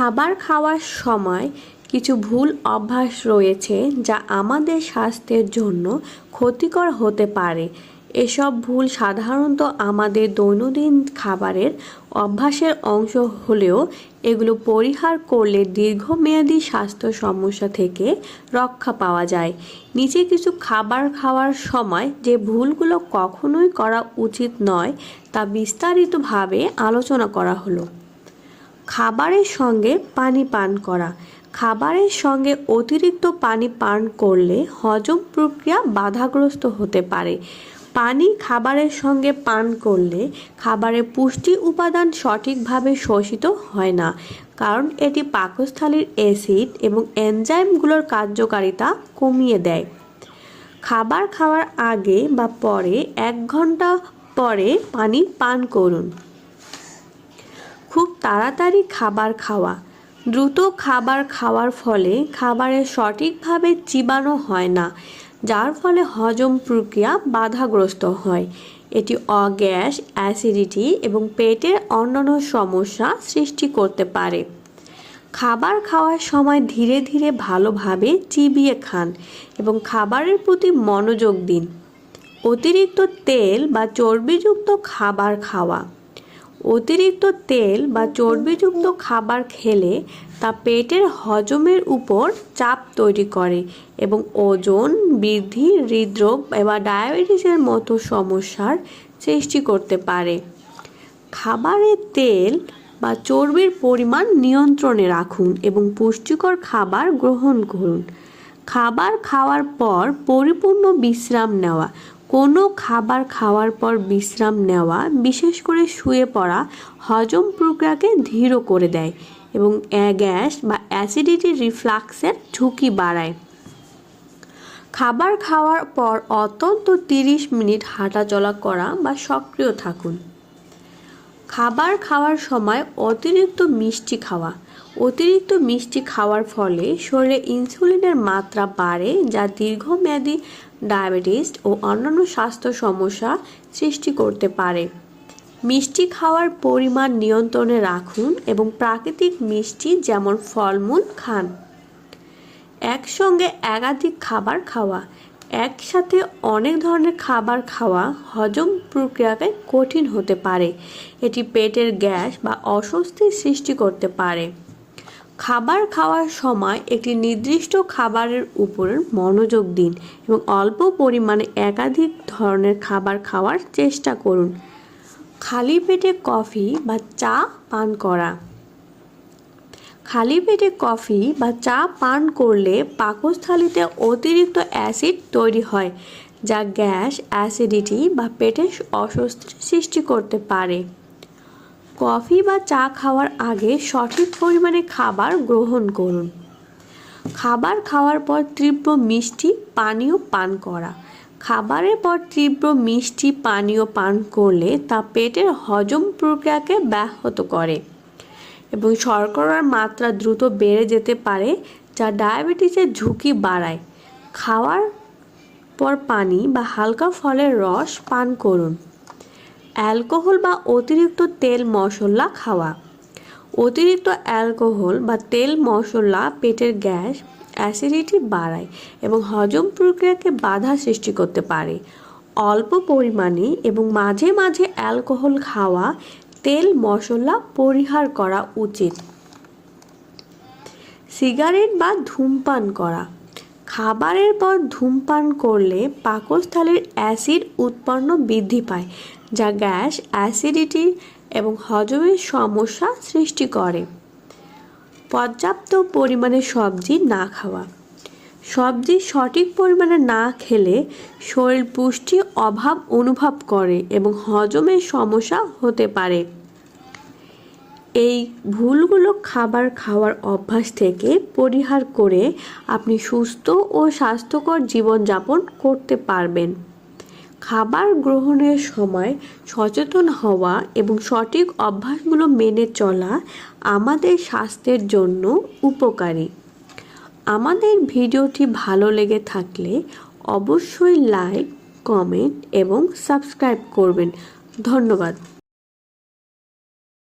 খাবার খাওয়ার সময় কিছু ভুল অভ্যাস রয়েছে যা আমাদের স্বাস্থ্যের জন্য ক্ষতিকর হতে পারে। এসব ভুল সাধারণত আমাদের দৈনন্দিন খাবারের অভ্যাসের অংশ হলেও এগুলো পরিহার করলে দীর্ঘমেয়াদী স্বাস্থ্য সমস্যা থেকে রক্ষা পাওয়া যায়। নিচে কিছু খাবার খাওয়ার সময় যে ভুলগুলো কখনোই করা উচিত নয় তা বিস্তারিতভাবে আলোচনা করা হলো। খাবারের সঙ্গে পানি পান করা। খাবারের সঙ্গে অতিরিক্ত পানি পান করলে হজম প্রক্রিয়া বাধাগ্রস্ত হতে পারে। পানি খাবারের সঙ্গে পান করলে খাবারের পুষ্টি উপাদান সঠিকভাবে শোষিত হয় না, কারণ এটি পাকস্থলীর অ্যাসিড এবং এনজাইমগুলোর কার্যকারিতা কমিয়ে দেয়। খাবার খাওয়ার আগে বা পরে এক ঘণ্টা পরে পানি পান করুন। তাড়াতাড়ি খাবার খাওয়া। দ্রুত খাবার খাওয়ার ফলে খাবারের সঠিকভাবে চিবানো হয় না, যার ফলে হজম প্রক্রিয়া বাধাগ্রস্ত হয়। এটি অগ্যাস, অ্যাসিডিটি এবং পেটের অন্যান্য সমস্যা সৃষ্টি করতে পারে। খাবার খাওয়ার সময় ধীরে ধীরে ভালোভাবে চিবিয়ে খান এবং খাবারের প্রতি মনোযোগ দিন। অতিরিক্ত তেল বা চর্বিযুক্ত খাবার খাওয়া। অতিরিক্ত তেল বা চর্বিযুক্ত খাবার খেলে তা পেটের হজমের উপর চাপ তৈরি করে এবং ওজন বৃদ্ধি, হৃদরোগ বা ডায়াবেটিসের মতো সমস্যার সৃষ্টি করতে পারে। খাবারের তেল বা চর্বির পরিমাণ নিয়ন্ত্রণে রাখুন এবং পুষ্টিকর খাবার গ্রহণ করুন। খাবার খাওয়ার পর পরিপূর্ণ বিশ্রাম নেওয়া কোনো খাবার খাওয়ার পর বিশ্রাম নেওয়া, বিশেষ করে শুয়ে পড়া, হজম প্রক্রিয়াকে ধীর করে দেয় এবং গ্যাস বা অ্যাসিডিটি রিফ্লাক্সের ঝুঁকি বাড়ায়। খাবার খাওয়ার পর অত্যন্ত তিরিশ মিনিট হাঁটাচলা করা বা সক্রিয় থাকুন। খাবার খাওয়ার সময় অতিরিক্ত মিষ্টি খাওয়া অতিরিক্ত মিষ্টি খাওয়ার ফলে শরীরে ইনসুলিনের মাত্রা বাড়ে, যা দীর্ঘমেয়াদী ডায়াবেটিস ও অন্যান্য স্বাস্থ্য সমস্যা সৃষ্টি করতে পারে। মিষ্টি খাওয়ার পরিমাণ নিয়ন্ত্রণে রাখুন এবং প্রাকৃতিক মিষ্টি যেমন ফলমূল খান। একসঙ্গে একাধিক খাবার খাওয়া, একসাথে অনেক ধরনের খাবার খাওয়া হজম প্রক্রিয়াকে কঠিন হতে পারে। এটি পেটের গ্যাস বা অস্বস্তির সৃষ্টি করতে পারে। খাবার খাওয়ার সময় একটি নির্দিষ্ট খাবারের উপর মনোযোগ দিন এবং অল্প পরিমাণে একাধিক ধরনের খাবার খাওয়ার চেষ্টা করুন। খালি পেটে কফি বা চা পান করা। খালি পেটে কফি বা চা পান করলে পাকস্থলীতে অতিরিক্ত অ্যাসিড তৈরি হয়, যা গ্যাস, অ্যাসিডিটি বা পেটে অস্বস্তির সৃষ্টি করতে পারে। কফি বা চা খাওয়ার আগে সঠিক পরিমাণে খাবার গ্রহণ করুন। খাবার খাওয়ার পর তীব্র মিষ্টি, পানীয় পান করা। খাবারের পর তীব্র মিষ্টি, পানীয় পান করলে তা পেটের হজম প্রক্রিয়াকে ব্যাহত করে এবং শর্করার মাত্রা দ্রুত বেড়ে যেতে পারে, যা ডায়াবেটিসের ঝুঁকি বাড়ায়। খাওয়ার পর পানি বা হালকা ফলের রস পান করুন। অ্যালকোহল বা অতিরিক্ত তেল মশলা খাওয়া। অতিরিক্ত অ্যালকোহল বা তেল মশলা পেটের গ্যাস, অ্যাসিডিটি বাড়ায় এবং হজম প্রক্রিয়াকে বাধা সৃষ্টি করতে পারে। অল্প পরিমাণে এবং মাঝে মাঝে অ্যালকোহল খাওয়া তেল মশলা পরিহার করা উচিত। সিগারেট বা ধূমপান করা। খাবারের পর ধূমপান করলে পাকস্থলীর অ্যাসিড উৎপন্ন বৃদ্ধি পায় যা গ্যাস, অ্যাসিডিটি এবং হজমের সমস্যা সৃষ্টি করে। পর্যাপ্ত পরিমাণে সবজি না খাওয়া। সবজি সঠিক পরিমাণে না খেলে শরীর পুষ্টি অভাব অনুভব করে এবং হজমের সমস্যা হতে পারে। এই ভুলগুলো খাবার খাওয়ার অভ্যাস থেকে পরিহার করে আপনি সুস্থ ও স্বাস্থ্যকর জীবনযাপন করতে পারবেন। খাবার গ্রহণের সময় সচেতন হওয়া এবং সঠিক অভ্যাসগুলো মেনে চলা আমাদের স্বাস্থ্যের জন্য উপকারী। আমাদের ভিডিওটি ভালো লেগে থাকলে অবশ্যই লাইক, কমেন্ট এবং সাবস্ক্রাইব করবেন। ধন্যবাদ।